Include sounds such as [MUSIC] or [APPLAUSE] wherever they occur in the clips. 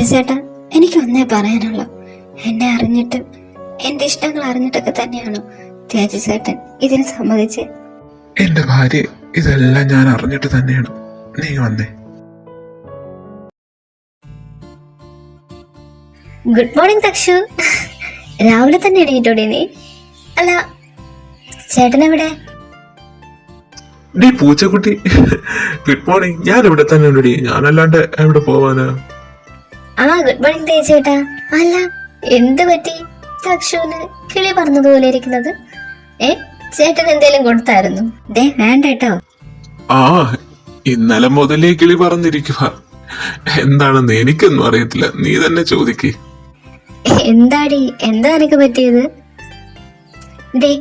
തേജസേട്ടാ എനിക്ക് ഒന്നേ പറയാനുള്ളൂ. എന്നെ അറിഞ്ഞിട്ടും എന്റെ ഇഷ്ടങ്ങൾ അറിഞ്ഞിട്ടൊക്കെ തന്നെയാണോ ചേട്ടൻ ഇതിനെ സമ്മതിച്ച്? എന്റെ ഭാര്യ ഇതെല്ലാം ഞാൻ അറിഞ്ഞിട്ട് തന്നെയാണ്. നീ വന്നേ. Good morning Thakshu. രാവിലെ തന്നെ എണീറ്റോടെ നീ? അല്ല ചേട്ടൻ എവിടെ? ഡീ പൂച്ചക്കുട്ടി. ഗുഡ് മോർണിംഗ് ഞാൻ ഇവിടെ തന്നെ ഉണ്ടടി. ഞാനല്ലാണ്ട് എവിടെ പോവാനാ? ആ ഗുഡ് മോർണിംഗ് തേച്ചേട്ടാ അല്ല എന്ത് പറ്റി? തക്ഷുവിന് കിളി പറഞ്ഞതുപോലെ ഇരിക്കുന്നത്. ഏ ചേട്ടൻ എന്തേലും കൊടുത്തായിരുന്നു? ദേ വേണ്ട കേട്ടോ. ആ ഇന്നലെ മുതലേ കിളി പറഞ്ഞിരിക്കുക. എന്താണെന്ന് എനിക്കൊന്നും അറിയത്തില്ല. നീ തന്നെ ചോദിക്ക്. എന്താടി? എന്താ എനിക്ക് പറ്റിയത്? ദേ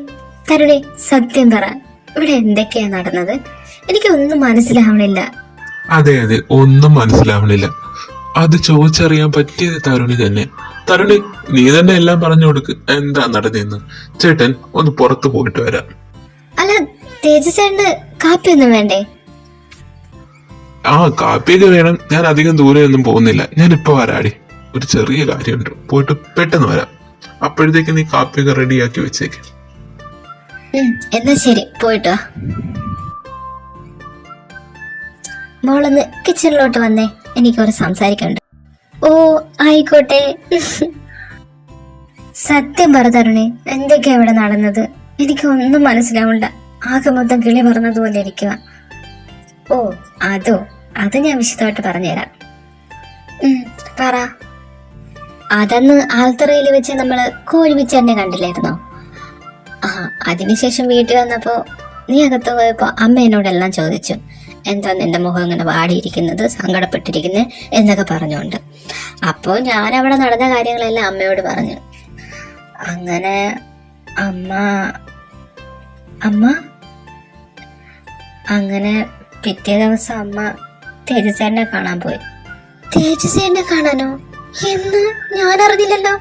കരുണെ സത്യം പറ. ഇവിടെ എന്തൊക്കെയാ നടന്നത്? എനിക്കൊന്നും മനസ്സിലാവണില്ല. അതെ അതെ ഒന്നും മനസ്സിലാവണില്ല. അത് ചോദിച്ചറിയാൻ പറ്റിയത് തരുണി തന്നെ. തരുണി നീ തന്നെ എല്ലാം പറഞ്ഞു കൊടുക്ക്. എന്താ നടന്നെന്ന്? ചേട്ടൻ ഒന്ന് പുറത്തു പോയിട്ട് വരാം. അല്ല തേജസ്സേണ്ട് കാപ്പിയൊന്നും വേണ്ടേ? ആ കാപ്പിയൊക്കെ വേണം. ഞാൻ അധികം ദൂരെ ഒന്നും പോകുന്നില്ല. ഞാൻ ഇപ്പൊ വരാടി. ഒരു ചെറിയ കാര്യമുണ്ട്. പോയിട്ട് പെട്ടെന്ന് വരാം. അപ്പോഴത്തേക്ക് നീ കാപ്പിയൊക്കെ റെഡിയാക്കി വെച്ചേക്ക്. എന്നാ ശരി. പോയിട്ടോ മോളൊന്ന് കിച്ചണിലോട്ട് വന്നേ. എനിക്കൊരു സംസാരിക്കണ്ട ഓ ആയിക്കോട്ടെ. സത്യം പറ എന്തൊക്കെയാ ഇവിടെ നടന്നത്? എനിക്ക് ഒന്നും മനസ്സിലാവണ്ട. ആകെ മൊത്തം കിളി പറഞ്ഞതുപോലെ ഇരിക്കുക ഓ അതോ അത് ഞാൻ വിശദമായിട്ട് പറഞ്ഞുതരാം. പറ. അതന്ന് ആൽത്തറയിൽ വെച്ച് നമ്മൾ കോഴിവിച്ച് തന്നെ കണ്ടില്ലായിരുന്നോ? ആ അതിനുശേഷം വീട്ടിൽ വന്നപ്പോ നീ അകത്ത് പോയപ്പോ അമ്മ എന്നോടെല്ലാം ചോദിച്ചു. എന്താ നിന്റെ മുഖം ഇങ്ങനെ വാടിയിരിക്കുന്നത് സങ്കടപ്പെട്ടിരിക്കുന്നത് എന്നൊക്കെ പറഞ്ഞുകൊണ്ട്. അപ്പോൾ ഞാൻ അവിടെ നടന്ന കാര്യങ്ങളെല്ലാം അമ്മയോട് പറഞ്ഞു. അങ്ങനെ അമ്മ അമ്മ? അങ്ങനെ പിറ്റേ ദിവസം അമ്മ തേജസേനെ കാണാൻ പോയി. തേജസേനെ കാണാനോ? എന്ന്? ഞാൻ അറിഞ്ഞില്ലല്ലോ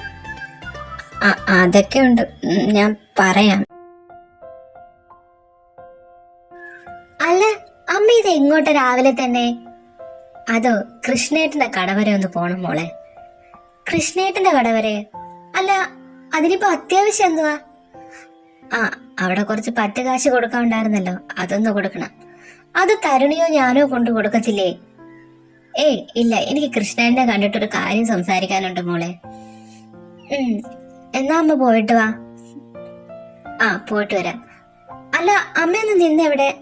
അതൊക്കെ ഉണ്ട്. ഞാൻ പറയാം. ഇത് രാവിലെ തന്നെ? അതോ കൃഷ്ണേട്ടന്റെ കട വരെ ഒന്ന് പോണം മോളെ. കൃഷ്ണേട്ടന്റെ കട വരെ അല്ല അതിനിപ്പോ അത്യാവശ്യം എന്തുവാ? ആ അവിടെ കുറച്ച് പറ്റ് കാശ് കൊടുക്കാനുണ്ടായിരുന്നല്ലോ അതൊന്ന് കൊടുക്കണം. അത് തരുണിയോ ഞാനോ കൊണ്ടു കൊടുക്കത്തില്ലേ? ഏയ് ഇല്ല എനിക്ക് കൃഷ്ണേട്ടനെ കണ്ടിട്ടൊരു കാര്യം സംസാരിക്കാനുണ്ട് മോളെ. ഉം എന്നാ അമ്മ പോയിട്ട് വാ. ആ പോയിട്ട് വരാം. അല്ല അമ്മയൊന്ന് നിന്നെവിടെ?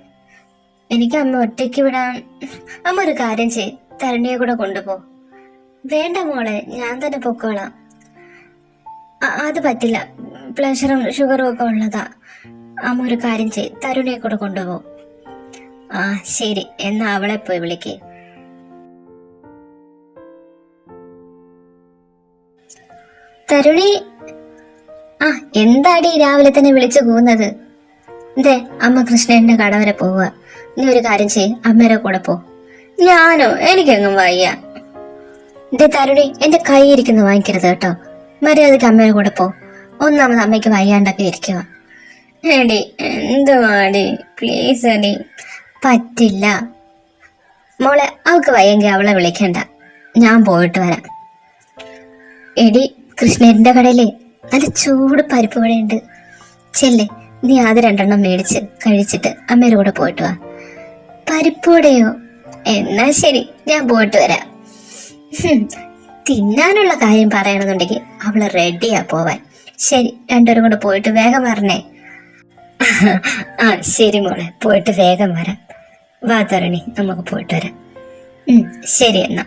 എനിക്ക് അമ്മ ഒറ്റയ്ക്ക് വിടാൻ അമ്മ ഒരു കാര്യം ചെയ് തരണിയെ കൂടെ കൊണ്ടുപോ. വേണ്ട മോളെ ഞാൻ തന്നെ പൊക്കോളാം. അത് പറ്റില്ല. പ്ലഷറും ഷുഗറും ഒക്കെ ഉള്ളതാ. അമ്മ ഒരു കാര്യം ചെയ് തരുണിയെ കൂടെ കൊണ്ടുപോ. ആ ശരി. എന്നാ അവളെ പോയി വിളിക്ക്. തരുണി ആ എന്താടി രാവിലെ തന്നെ വിളിച്ചു പോകുന്നത് ദേ അമ്മ കൃഷ്ണന്റെ കട വരെ പോവുക നീ ഒരു കാര്യം ചെയ് അമ്മയുടെ കൂടെ പോ. ഞാനോ എനിക്കെങ്ങും വയ്യ. ദേ തരുണി എന്റെ കൈ ഇരിക്കുന്ന വാങ്ങിക്കരുത് കേട്ടോ. മര്യാദയ്ക്ക് അമ്മയുടെ കൂടെ പോ. ഒന്നാമത് അമ്മയ്ക്ക് വയ്യാണ്ടൊക്കെ ഇരിക്കുക. എടി എന്തുവാടി? പ്ലീസ് എടി പറ്റില്ല. മോളെ അവൾക്ക് വയ്യെങ്കിൽ അവളെ വിളിക്കണ്ട. ഞാൻ പോയിട്ട് വരാം. എടി കൃഷ്ണേരിന്റെ കടയിലേ നല്ല ചൂട് പരിപ്പ് വടയുണ്ട്. ചെല്ലേ നീ അത് രണ്ടെണ്ണം മേടിച്ച് കഴിച്ചിട്ട് അമ്മയുടെ കൂടെ പോയിട്ട് വാ. പരിപ്പ് വടയോ എന്നാ ശരി ഞാൻ പോയിട്ട് വരാം. തിന്നാനുള്ള കാര്യം പറയണമെന്നുണ്ടെങ്കിൽ അവൾ റെഡിയാ പോവാൻ. ശരി രണ്ടുപേരും കൂടെ പോയിട്ട് വേഗം വരണേ. ആ ശരി മോളെ പോയിട്ട് വേഗം വരാം. വാ തരണി നമുക്ക് പോയിട്ട് വരാം. ശരി എന്നാ.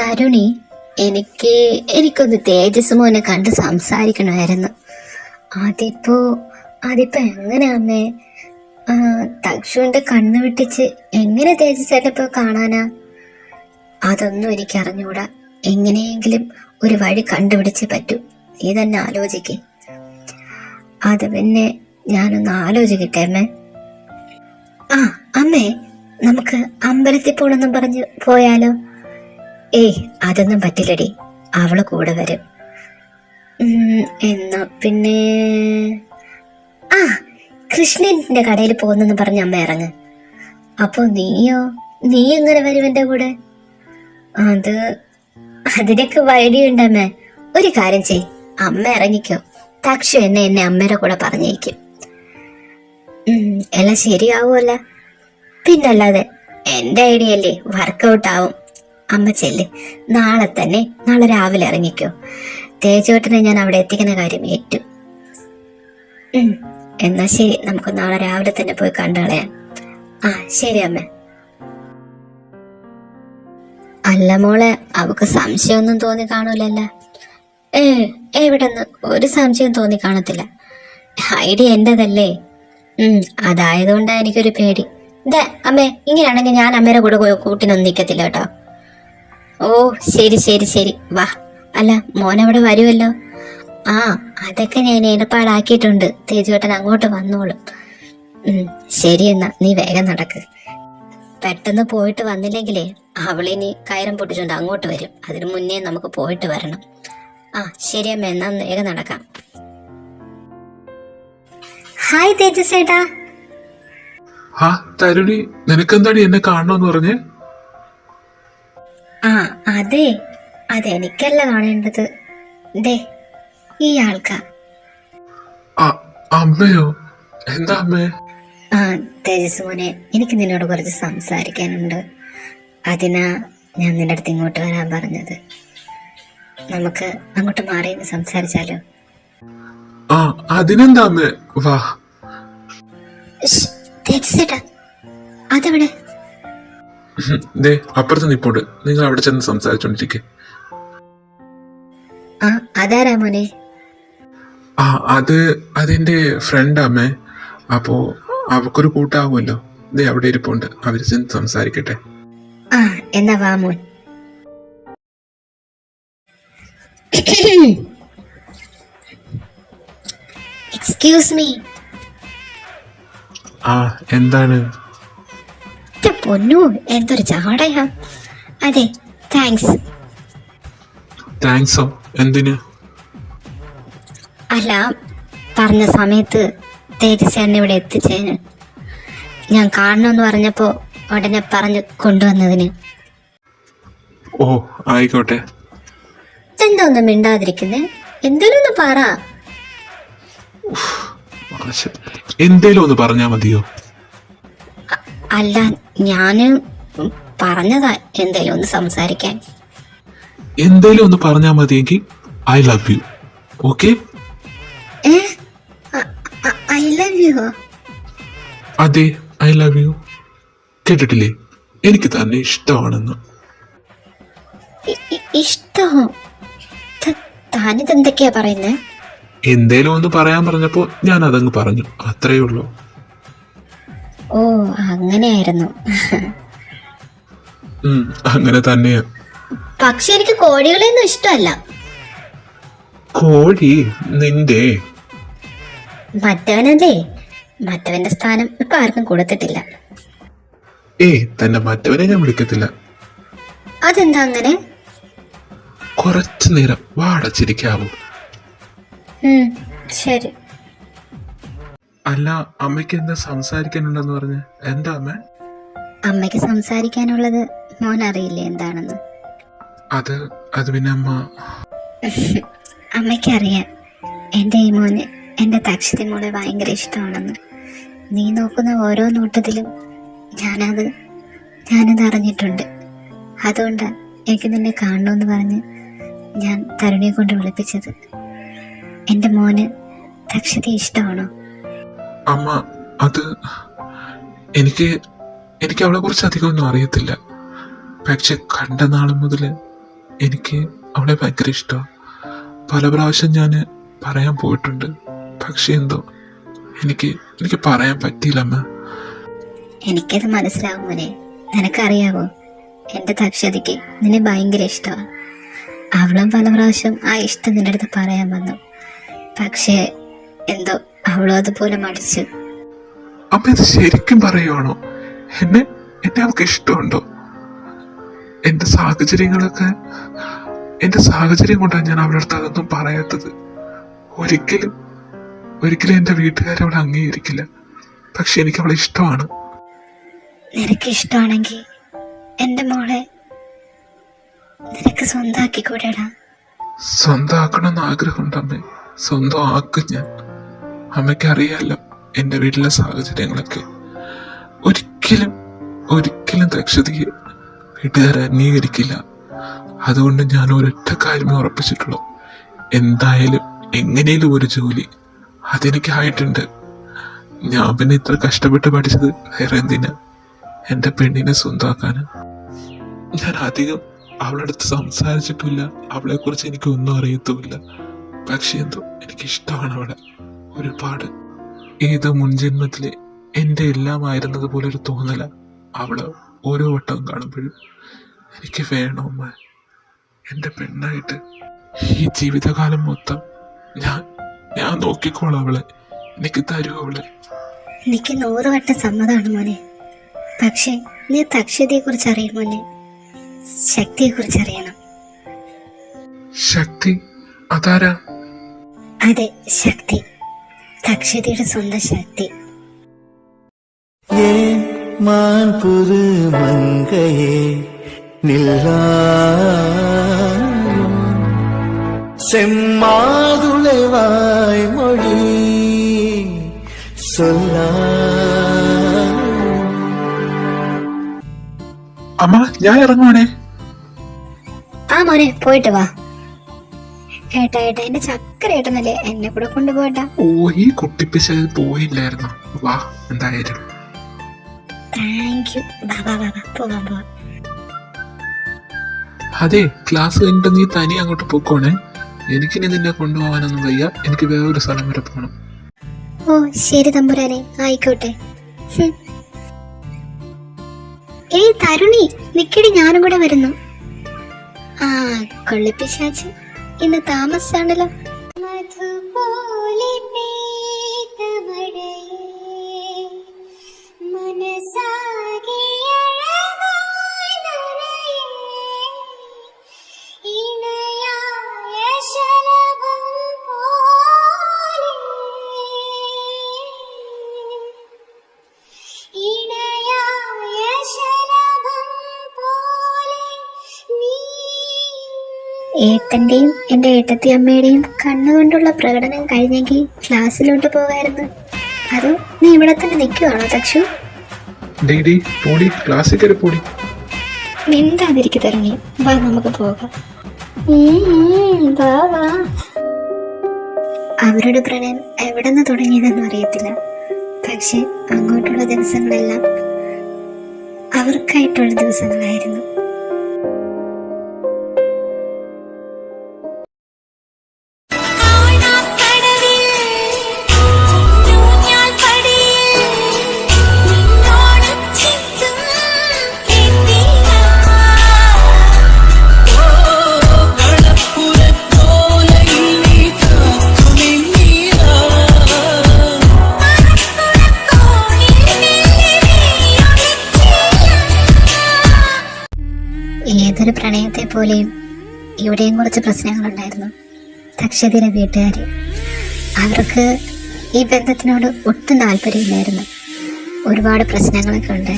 തരുണി എനിക്ക് എനിക്കൊന്ന് തേജസ് മോനെ കണ്ട് സംസാരിക്കണമായിരുന്നു. അതിപ്പോ അതിപ്പോ എങ്ങനെ അമ്മേ തക്ഷുവിന്റെ കണ്ണ് വിട്ടിച്ച് എങ്ങനെ തേജസ്സേട്ടനെ ഇപ്പൊ കാണാനാ? അതൊന്നും എനിക്ക് അറിഞ്ഞൂടാ എങ്ങനെയെങ്കിലും ഒരു വഴി കണ്ടുപിടിച്ച് പറ്റൂ. നീ തന്നെ ആലോചിക്ക്. അത് പിന്നെ ഞാനൊന്ന് ആലോചിക്കട്ടെ അമ്മേ. ആ അമ്മേ നമുക്ക് അമ്പലത്തിൽ പോണെന്നും പറഞ്ഞ് പോയാലോ? ഏയ് അതൊന്നും പറ്റില്ലടി. അവൾ കൂടെ വരും. എന്നാ പിന്നെ ആ കൃഷ്ണന്റെ കടയിൽ പോകുന്നെന്ന് പറഞ്ഞ അമ്മ ഇറങ്ങ്. അപ്പൊ നീയോ? നീ എങ്ങനെ വരും എന്റെ കൂടെ? അത് അതിനൊക്കെ വഴിയുണ്ടമ്മേ ഒരു കാര്യം ചെയ്. അമ്മ ഇറങ്ങിക്കോ. തക്ഷു എന്നെ എന്നെ അമ്മയുടെ കൂടെ പറഞ്ഞേക്കും എല്ലാം ശരിയാവുമല്ല. പിന്നല്ലാതെ എന്റെ ഐഡിയ അല്ലേ വർക്കൗട്ട് ആവും അമ്മ ചെല്ല്. നാളെ തന്നെ നാളെ രാവിലെ ഇറങ്ങിക്കോ. തേജോട്ടനെ ഞാൻ അവിടെ എത്തിക്കുന്ന കാര്യം ഏറ്റു. എന്നാ ശരി നമുക്ക് നാളെ രാവിലെ തന്നെ പോയി കണ്ടുകളയാം ആ ശരി അമ്മ. അല്ല മോളെ അവക്ക് സംശയമൊന്നും തോന്നി കാണൂലല്ല. ഏ എവിടെന്ന്? ഒരു സംശയം തോന്നി കാണത്തില്ല. ഐഡിയ എന്റേതല്ലേ? ഉം അതായതുകൊണ്ടാ എനിക്കൊരു പേടി. ദേ അമ്മേ ഇങ്ങനെയാണെങ്കിൽ ഞാൻ അമ്മയുടെ കൂടെ കൂട്ടിനൊന്നും നിൽക്കത്തില്ല കേട്ടോ. ഓ ശരി ശരി ശരി. വാ. അല്ല മോനവിടെ വരുമല്ലോ ആ അതൊക്കെ ഞാൻ ഏർപ്പാടാക്കിയിട്ടുണ്ട്. തേജുവേട്ടൻ അങ്ങോട്ട് വന്നോളും. ഉം, ശരി എന്നാ നീ വേഗം നടക്ക്. പെട്ടെന്ന് പോയിട്ട് വന്നില്ലെങ്കിലേ അവളിനി കയറും പൊട്ടിച്ചുകൊണ്ട് അങ്ങോട്ട് വരും. അതിനു മുന്നേ നമുക്ക് പോയിട്ട് വരണം. ആ ശരി അമ്മ എന്നാ വേഗം നടക്കാം. ഹായ് തേജസേട്ടാ ആ തരുണി നിനക്കെന്താടി എന്നെ കാണണമെന്ന് പറഞ്ഞേ? ആ അതെ അതെനിക്കല്ല കാണേണ്ടത്. ദേ ആ അമ്മയോ? എന്താ അമ്മേ? ആ തേജസ് മോനെ എനിക്ക് നിന്നോട് കുറച്ച് സംസാരിക്കാനുണ്ട്. അതിനാ ഞാൻ നിന്റെ അടുത്ത് ഇങ്ങോട്ട് വരാൻ പറഞ്ഞത്. നമുക്ക് അങ്ങോട്ട് മാറി സംസാരിച്ചാലോ? ആ അതിനെന്താ അമ്മേ? വാ. തേജസ്സേട്ടാ അതെവിടെ? ദേ അപ്പുറത്ത് നിപ്പോണ്ട്. നിങ്ങൾ അവിടെ ചെന്ന് സംസാരിച്ചോണ്ടിരിക്കെ. ആ അതാരാ മോനെ? ആ അത് അതെന്റെ ഫ്രണ്ട് അമ്മേ അപ്പോ അവക്കൊരു കൂട്ടാവുമല്ലോ. ദേ അവിടെ ഇരിപ്പുണ്ട്. ചെന്ന് സംസാരിക്കട്ടെ. ആ എന്നാ വാ മോൻ. എക്സ്ക്യൂസ് മീ ആ എന്താണ്? പൊന്നു എന്തൊരു ചാടയാ. അതെ താങ്ക്സ് താങ്ക്സോ എന്തിന്? അല്ല പറഞ്ഞ സമയത്ത് തേജസ് എന്നെ ഇവിടെ എത്തിച്ചതിന് ഞാൻ കാണണമെന്ന് പറഞ്ഞപ്പോ ഉടനെ പറഞ്ഞ് കൊണ്ടുവന്നതിന്. ഓ ആയിക്കോട്ടെ. എന്താ ഒന്നും മിണ്ടാതിരിക്കുന്നേ എന്തേലും ഒന്ന് പറ. എന്തേലും ഒന്ന് പറഞ്ഞാ മതിയോ? അല്ല ഞാൻ പറഞ്ഞതാ എന്തേലും ഒന്ന് സംസാരിക്കാൻ. എന്തേലും ഒന്ന് പറഞ്ഞാ മതിയെങ്കിൽ ഐ ലവ് യു. ഓക്കെ? ഏ? I love you. അതെ ഐ ലവ് യു. കേട്ടിട്ടില്ലേ? എനിക്ക് തന്നെ ഇഷ്ടമാണെന്ന്. ഇഷ്ടമോ താനിത് എന്തൊക്കെയാ പറയുന്നേ? എന്തേലും ഒന്ന് പറയാൻ പറഞ്ഞപ്പോ ഞാൻ അതങ്ങ് പറഞ്ഞു. അത്രേ ഉള്ളൂ. ഓ അങ്ങനെയായിരുന്നു. അങ്ങനെ തന്നെയാ. പക്ഷെ എനിക്ക് കോഴികളെയൊന്നും ഇഷ്ടമല്ല. കോഴി നിന്റെ. മറ്റവനല്ലേ? മറ്റവന്റെ സ്ഥാനം ഇപ്പൊ ആർക്കും കൊടുത്തിട്ടില്ല. ഏ തന്നെ മറ്റവനെ ഞാൻ വിളിക്കത്തില്ല. അതെന്താ അങ്ങനെ? കുറച്ചു നേരം വാടച്ചിരിക്കാവൂ. ഉം, ശരി. അല്ല അമ്മയ്ക്ക് എന്താ സംസാരിക്കാനുണ്ടെന്ന് പറഞ്ഞ്? എന്താ അമ്മ? അമ്മയ്ക്ക് സംസാരിക്കാനുള്ളത് മോൻ അറിയില്ലേ എന്താണെന്ന്? അത് അത് പിന്നെ അമ്മ. [LAUGHS] അമ്മയ്ക്കറിയാം. എന്റെ ഈ മോന് എന്റെ തക്ഷതി മോളെ ഭയങ്കര ഇഷ്ടമാണെന്ന്. നീ നോക്കുന്ന ഓരോ നോട്ടത്തിലും ഞാനത് ഞാനത് അറിഞ്ഞിട്ടുണ്ട്. അതുകൊണ്ടാണ് എനിക്ക് നിന്നെ കാണണമെന്ന് പറഞ്ഞ് ഞാൻ തരുണിയെ കൊണ്ട് വിളിപ്പിച്ചത്. എന്റെ മോന് തക്ഷതി ഇഷ്ടമാണോ? അമ്മ അത് എനിക്ക് എനിക്ക് അവളെ കുറിച്ച് അധികമൊന്നും അറിയത്തില്ല. പക്ഷെ കണ്ട നാൾ മുതൽ എനിക്ക് അവളെ ഭയങ്കര ഇഷ്ടമാണ് പല പ്രാവശ്യം ഞാൻ പറയാൻ പോയിട്ടുണ്ട്. പക്ഷെ എന്തോ എനിക്ക് എനിക്ക് പറയാൻ പറ്റിയില്ല അമ്മ എനിക്കത് മനസ്സിലാവും മോനെ. നിനക്കറിയാവോ? എന്റെ തക്ഷതയ്ക്ക് നിന്നെ ഭയങ്കര ഇഷ്ടമാണ് അവളും പല പ്രാവശ്യം ആ ഇഷ്ടം നിന്റെ അടുത്ത് പറയാൻ വന്നു. പക്ഷേ എന്തോ അവളും അതുപോലെ മടിച്ചു. അമ്മ ഇത് ശരിക്കും പറയുവാണോ? എന്നെ എന്നെ അവൾക്ക് ഇഷ്ടമുണ്ടോ? എന്റെ സാഹചര്യങ്ങളൊക്കെ എന്റെ സാഹചര്യം കൊണ്ടാണ് ഞാൻ അവരുടെ അടുത്ത് അതൊന്നും പറയാത്തത്. ഒരിക്കലും ഒരിക്കലും എന്റെ വീട്ടുകാരെ അവളെ അംഗീകരിക്കില്ല. പക്ഷെ എനിക്ക് അവളെ ഇഷ്ടമാണ്. നിനക്ക് ഇഷ്ടമാണെങ്കിൽ എന്റെ മോളെ നിനക്ക് സ്വന്താക്കിക്കൂടെടാ സ്വന്തമാക്കണമെന്ന് ആഗ്രഹമുണ്ട് അമ്മേ. സ്വന്തം ആക്കും ഞാൻ. അമ്മയ്ക്ക് അറിയാലോ എന്റെ വീട്ടിലെ സാഹചര്യങ്ങളൊക്കെ. ഒരിക്കലും ഒരിക്കലും ദക്ഷതയെ വീട്ടുകാരെ അംഗീകരിക്കില്ല. അതുകൊണ്ട് ഞാൻ ഒരൊറ്റ കാര്യമേ ഉറപ്പിച്ചിട്ടുള്ളൂ. എന്തായാലും എങ്ങനെയും ഒരു ജോലി അതെനിക്കായിട്ടുണ്ട്. ഞാൻ പിന്നെ ഇത്ര കഷ്ടപ്പെട്ട് പഠിച്ചത് വേറെ എന്തിനാ? എന്റെ പെണ്ണിനെ സ്വന്തമാക്കാന്. ഞാൻ അധികം അവളെ അടുത്ത് സംസാരിച്ചിട്ടില്ല. അവളെക്കുറിച്ച് എനിക്ക് ഒന്നും അറിയത്തുമില്ല. പക്ഷേ എന്തോ എനിക്ക് ഇഷ്ടമാണ് അവളെ. ഒരുപാട്. ഏതോ മുൻജന്മത്തിലെ എന്റെ എല്ലാമായിരുന്നത് പോലെ ഒരു തോന്നല. അവൾ ഓരോ വട്ടവും കാണുമ്പോഴും എനിക്ക് വേണോ എന്റെ പെണ്ണായിട്ട് ഈ ജീവിതകാലം മൊത്തം ഞാൻ ഞാൻ നോക്കിക്കോളാം അവളെ. എനിക്ക് തരൂ അവളെ. എനിക്ക് നൂറ് വട്ടം സമ്മതമാണ് മോനെ. പക്ഷേ നീ തക്ഷതയെ കുറിച്ച് അറിയും മോനെ. ശക്തിയെ കുറിച്ച് അറിയണം ശക്തി? അതാരാ? അതെ ശക്തി. തക്ഷതയുടെ സ്വന്തം ശക്തി. മാൻപുരു മംഗയേ புது மங்கையே நில்லாயும் செம்மாதுளைவாய் மொழி சொல்லா അമ്മ ഞാൻ ഇറങ്ങുവാണേ ആ മോനെ പോയിട്ട് വാ ഏട്ടാ ഏട്ടാ എന്റെ ചക്കര ഏട്ടനല്ലേ എന്നെ കൂടെ കൊണ്ടുപോകട്ടാ ഓ ഈ കുട്ടിപ്പിശ പോയില്ലായിരുന്നു വാ എന്തായാലും താങ്ക് യു വാ വാ വാ വാ പോവാം പോവാം അതെ ക്ലാസ് കഴിഞ്ഞിട്ട് നീ തനി അങ്ങോട്ട് പൊക്കോണേ. എനിക്കിനി നിന്നെ കൊണ്ടുപോകാനൊന്നും വയ്യ. എനിക്ക് വേറൊരു സ്ഥലം വരെ പോകണം ഓ ശരി തമ്പുരാനെ. ആയിക്കോട്ടെ. ഏയ് തരുണി നിക്കടി ഞാനും കൂടെ വരുന്നു. ആ കൊള്ളിപ്പിശാച്ച് ഇന്ന് താമസിച്ചാണല്ലോ ഏട്ടന്റെയും എന്റെ ഏട്ടത്തി അമ്മയുടെയും കണ്ണുകൊണ്ടുള്ള പ്രകടനം കഴിഞ്ഞെങ്കിൽ ക്ലാസ്സിലോട്ട് പോകായിരുന്നു. അതോ നീ ഇവിടെ തന്നെ നിൽക്കുവാണോ തക്ഷു ഡേ ഡേ പോടി ക്ലാസ്സിൽ കയറി പോടി. മിണ്ടാതിരിക്കു തുടങ്ങി വാ നമുക്ക് പോകാം. അവരുടെ പ്രണയം എവിടെ നിന്ന് തുടങ്ങിയതെന്ന് അറിയത്തില്ല. പക്ഷെ അങ്ങോട്ടുള്ള ദിവസങ്ങളെല്ലാം അവർക്കായിട്ടുള്ള ദിവസങ്ങളായിരുന്നു. പോലെയും ഇവിടെയും കുറച്ച് പ്രശ്നങ്ങളുണ്ടായിരുന്നു. തക്ഷതിയുടെ വീട്ടുകാർ അവർക്ക് ഈ ബന്ധത്തിനോട് ഒട്ടും താല്പര്യമില്ലായിരുന്നു. ഒരുപാട് പ്രശ്നങ്ങളൊക്കെ ഉണ്ട്.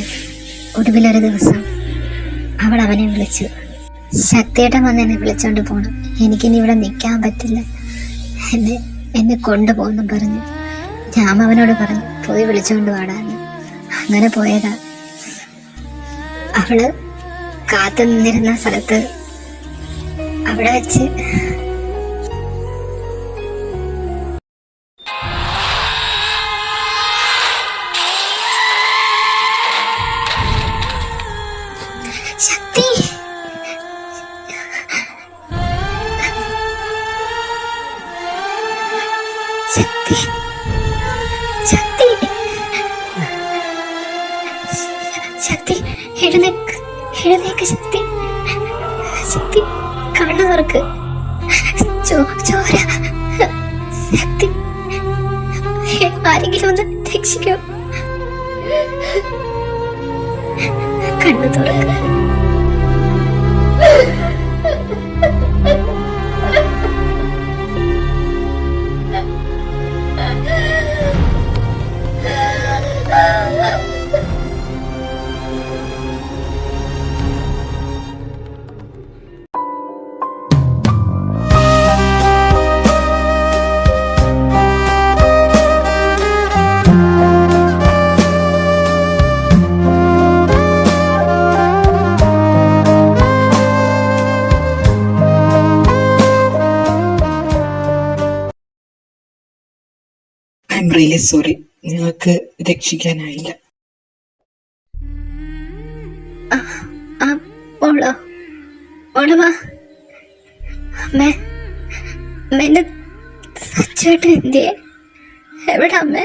ഒടുവിലൊരു ദിവസം അവൾ അവനെ വിളിച്ചു. ശക്തിയേട്ടൻ വന്ന് എന്നെ വിളിച്ചോണ്ട് പോകണം എനിക്കിനി ഇവിടെ നിൽക്കാൻ പറ്റില്ല. എന്നെ എന്നെ കൊണ്ടുപോകുന്നു പറഞ്ഞു. ഞാൻ അവനോട് പറഞ്ഞു പോയി വിളിച്ചുകൊണ്ട് പാടാന്ന് അങ്ങനെ പോയതാ. അവൾ കാത്തു നിന്നിരുന്ന സ്ഥലത്ത് അവിടെ വെച്ച് ശക്തി. ശക്തി. ശക്തി. ശക്തി. ശക്തി. ചോ- ചോര. ആരെങ്കിലും ഒന്ന് രക്ഷിക്കൂ കണ്ണു തുറക്ക് സോറി നിങ്ങൾക്ക് രക്ഷിക്കാനായില്ല. അമ്മേ അമ്മേ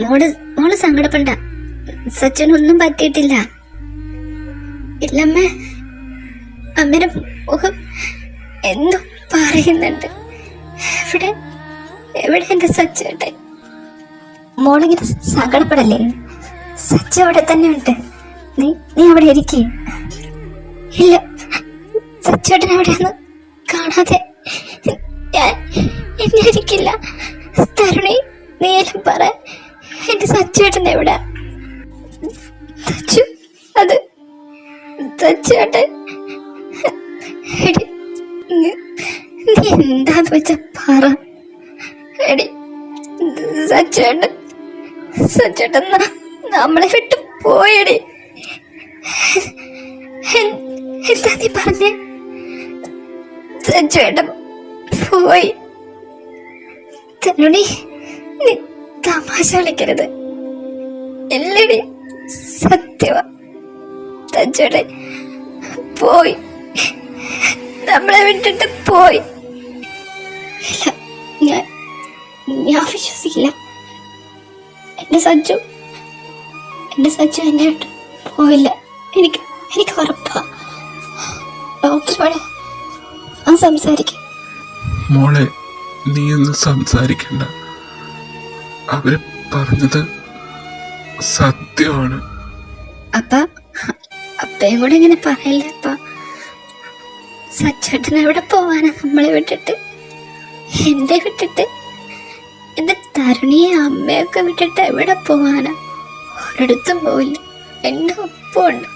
മോൾ മോൾ സങ്കടപ്പെണ്ട. സച്ചനൊന്നും പറ്റിയിട്ടില്ല. ഇല്ലമ്മേ അമ്മേടെ മുഖം എന്തോ പറയുന്നുണ്ട്. എവിടെ? എവിടെ എന്റെ സച്ചേട്ടൻ മോളിങ്ങനെ സങ്കടപ്പെടല്ലേ? സച്ച അവിടെ തന്നെ ഉണ്ട് നീ നീ അവിടെ ഇരിക്കേ. ഇല്ല സച്ചേട്ടൻ അവിടെയൊന്ന് കാണാതെ ഞാൻ എന്നെ ഇരിക്കില്ല. തരുണി നീലും പറ. എന്റെ സച്ചേട്ടൻ എവിടെ? സച്ചേട്ടൻ നമ്മളെ വിട്ട് പോയടി. എന്താ നീ പറഞ്ഞേ? സച്ചേട്ടൻ പോയി. തരുണി നീ തമാശ കളിക്കരുത്. എല്ലടി സത്യവ. സച്ചേട്ടൻ പോയി. നമ്മളെ വിട്ടിട്ട് പോയി. ഞാൻ ഞാൻ വിശ്വസിക്കില്ല. എന്റെ സജ്ജു എന്റെ സജ്ജു എന്നെ വിട്ട് പോയില്ല എനിക്ക് എനിക്ക് ഉറപ്പാ. ഡോക്ടറോട് ആ സംസാരിക്കും. മോളെ നീ ഒന്ന് സംസാരിക്കണ്ട. അവർ പറഞ്ഞത് സത്യമാണ്. അപ്പ അപ്പയും കൂടെ ഇങ്ങനെ പറയല്ലേ അപ്പ? സച്ചേട്ടൻ എവിടെ പോവാനാ നമ്മളെ വിട്ടിട്ട്? എന്നെ വിട്ടിട്ട്? എന്റെ തരുണിയെ അമ്മയൊക്കെ വിട്ടിട്ട് എവിടെ പോവാനാ? ഒരിടത്തും പോയില്ല എന്റെ ഒപ്പമുണ്ട്.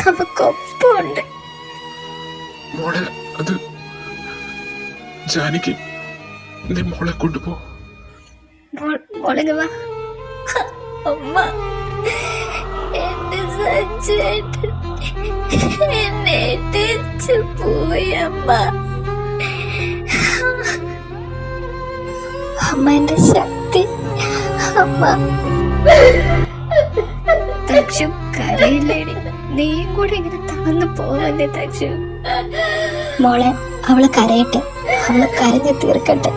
നമുക്കൊപ്പമുണ്ട്. മോളെ അത് ജാനകി നീ മോളെ കൊണ്ടുപോ. വാ. അമ്മ എന്റെ സച്ചേട്ടൻ എന്നെ ഇട്ടിച്ച് പോയി അമ്മ. അമ്മ എന്റെ ശക്തി തക്ഷു കരയില്ലേടി. നീയും കൂടെ ഇങ്ങനെ തളർന്നു പോവല്ലേ തക്ഷു മോളെ അവൾ കരയട്ടെ. അവൾ കരഞ്ഞു തീർക്കട്ടെ.